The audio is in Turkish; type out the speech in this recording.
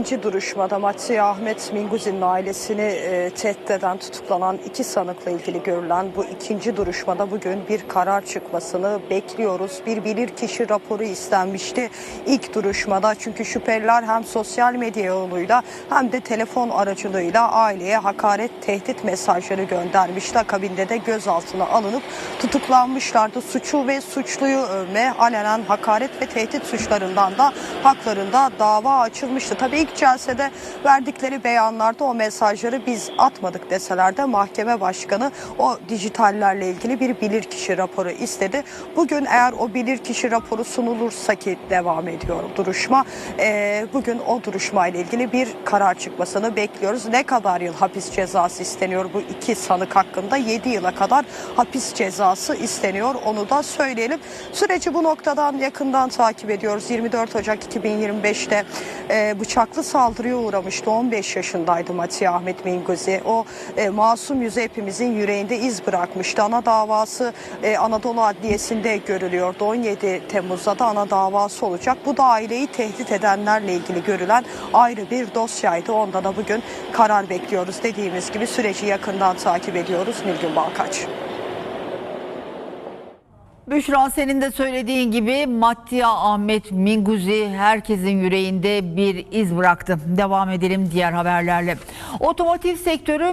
İkinci duruşmada Matsi Ahmet Minguzi'nin ailesini e, tehdit eden tutuklanan iki sanıkla ilgili görülen bu ikinci duruşmada bugün bir karar çıkmasını bekliyoruz. Bir bilirkişi raporu istenmişti ilk duruşmada çünkü şüpheliler hem sosyal medya yoluyla hem de telefon aracılığıyla aileye hakaret tehdit mesajları göndermişti. Akabinde de gözaltına alınıp tutuklanmışlardı. Suçu ve suçluyu övme, alenen hakaret ve tehdit suçlarından da haklarında dava açılmıştı. Tabii ilk celsede verdikleri beyanlarda o mesajları biz atmadık deseler de mahkeme başkanı o dijitallerle ilgili bir bilirkişi raporu istedi. Bugün eğer o bilirkişi raporu sunulursa ki devam ediyor duruşma. eee, bugün o duruşma ile ilgili bir karar çıkmasını bekliyoruz. Ne kadar yıl hapis cezası isteniyor bu iki sanık hakkında? 7 yıla kadar hapis cezası isteniyor. Onu da söyleyelim. Süreci bu noktadan yakından takip ediyoruz. 24 Ocak 2025'te e, bıçaklı saldırıya uğramıştı. 15 yaşındaydı Mati Ahmet Minguzi. O e, masum yüzü hepimizin yüreğinde iz bırakmıştı. Ana davası e, Anadolu Adliyesi'nde görülüyordu. 17 Temmuz'da da ana davası olacak. Bu da aileyi tehdit edenlerle ilgili görülen ayrı bir dosyaydı. Onda da bugün karar bekliyoruz. Dediğimiz gibi süreci yakından takip ediyoruz. Nilgün Balkaç. Büşra senin de söylediğin gibi Mattia Ahmet Minguzi herkesin yüreğinde bir iz bıraktı. Devam edelim diğer haberlerle. Otomotiv sektörü